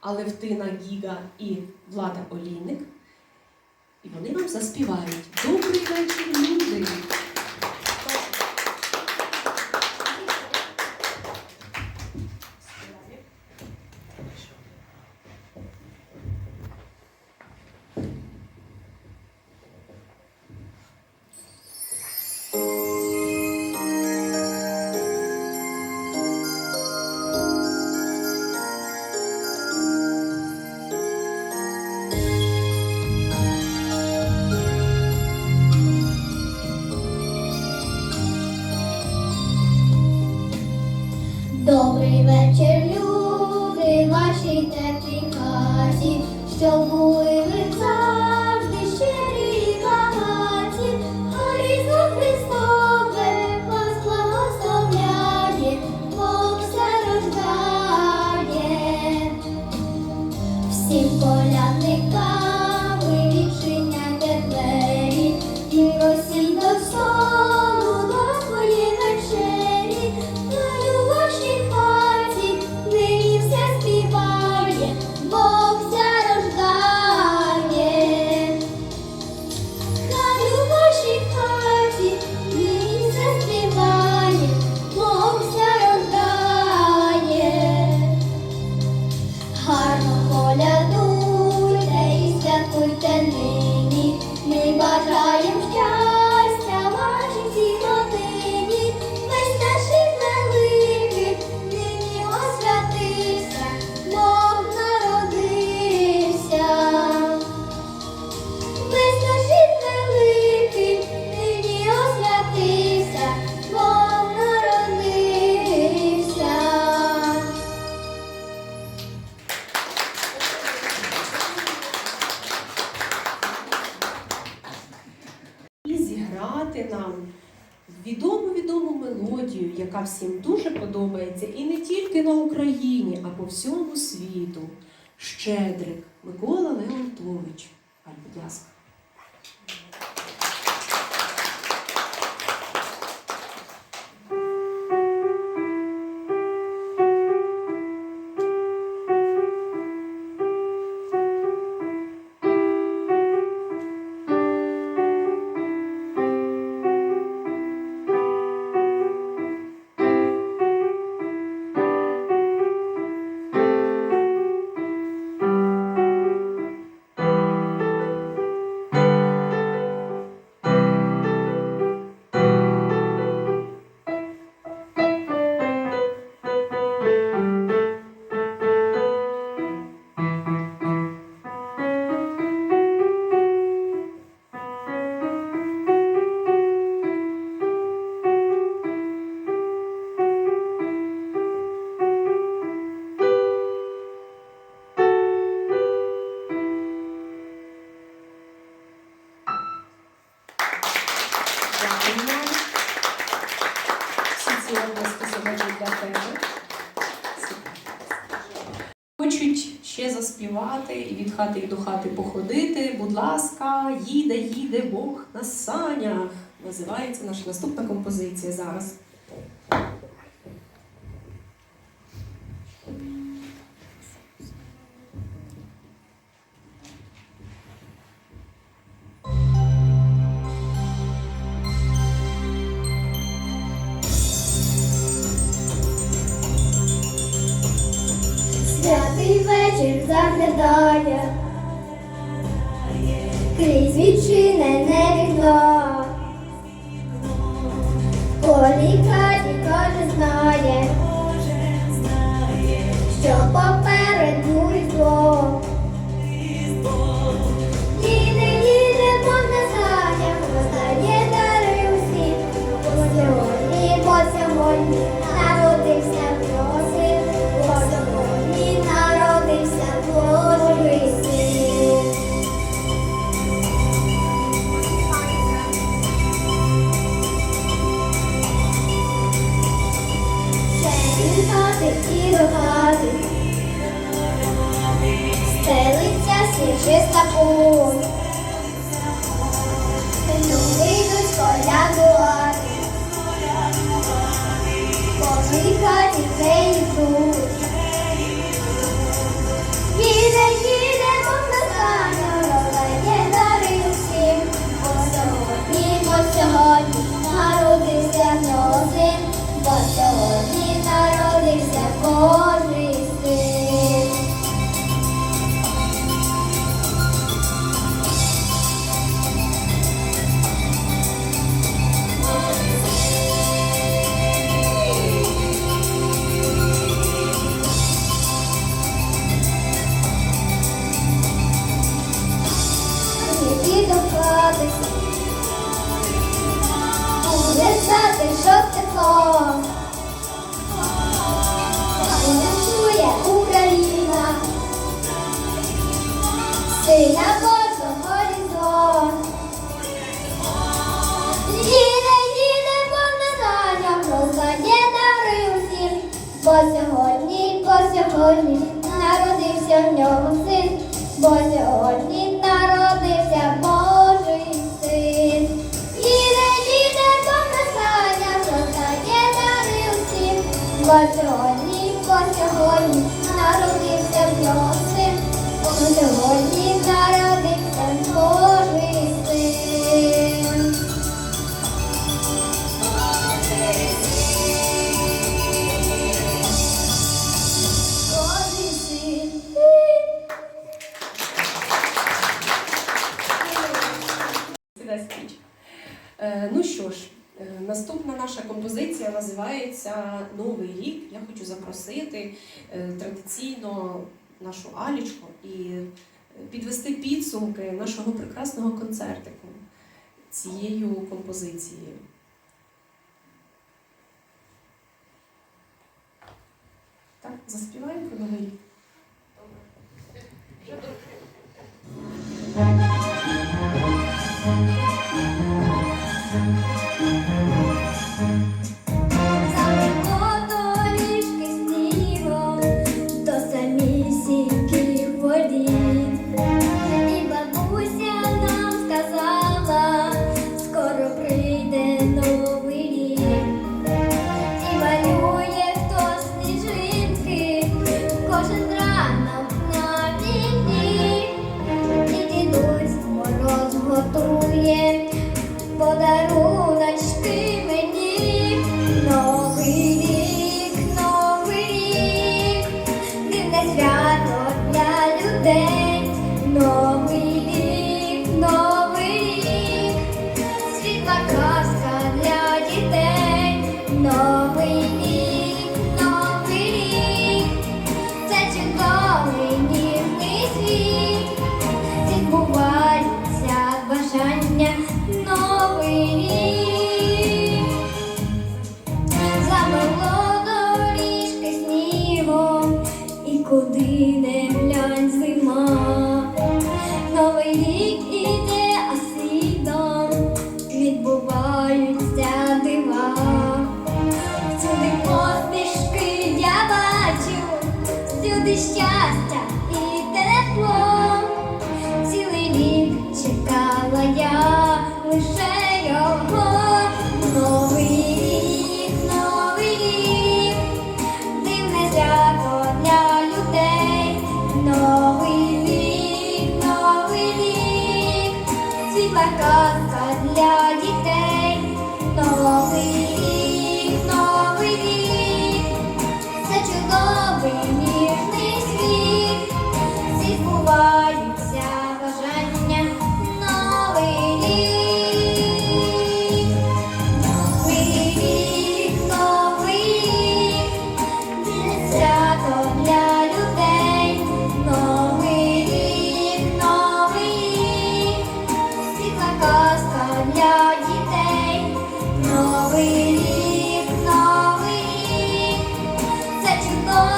Алевтина Гіга і Влада Олійник. І вони вам заспівають. Добрий вечір, люди! Нам відому відому мелодію, яка всім дуже подобається, і не тільки на Україні, а по всьому світу. Щедрик Микола Леонтович. Будь ласка. Області сьогодні для тебе. Хочуть ще заспівати і від хати до хати походити. Будь ласка, їде, їде Бог на санях. Називається наша наступна композиція зараз. Вечір заглядає, крізь відчинене вікно. Кожній хаті кожен знає, що хати і до хати, стелиться сніжиста путь. Люди йдуть колядувати, вже йдуть. тобі доклади, буде стати жовте тепло, Вона Україна, сина Божа горизонт. Їде, їде повнозанням, роздає дари усім, бо сьогодні, бо сьогодні народився в нього син, бо сьогодні народився. But називається Новий рік. Я хочу запросити е, традиційно нашу Алічку і е, підвести підсумки нашого прекрасного концертику цією композицією. Так, заспіваємо про новий рік. Добре.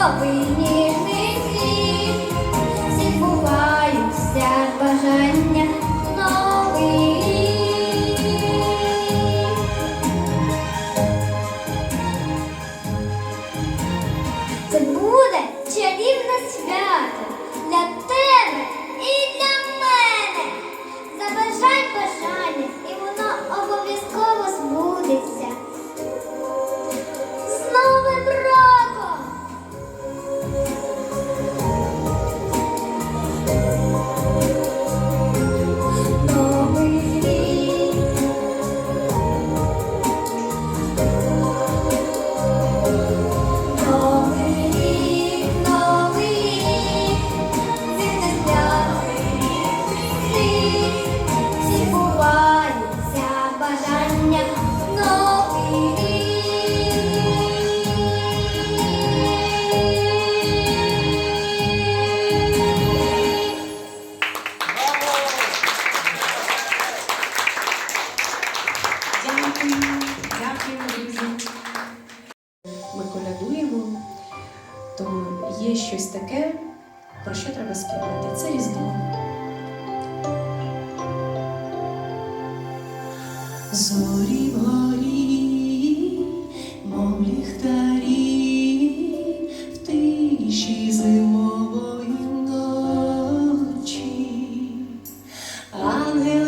what we need. щось таке, про що треба співати. Це різдво. Зорі горі, мов ліхтарі, в тиші зимової ночі, ангел.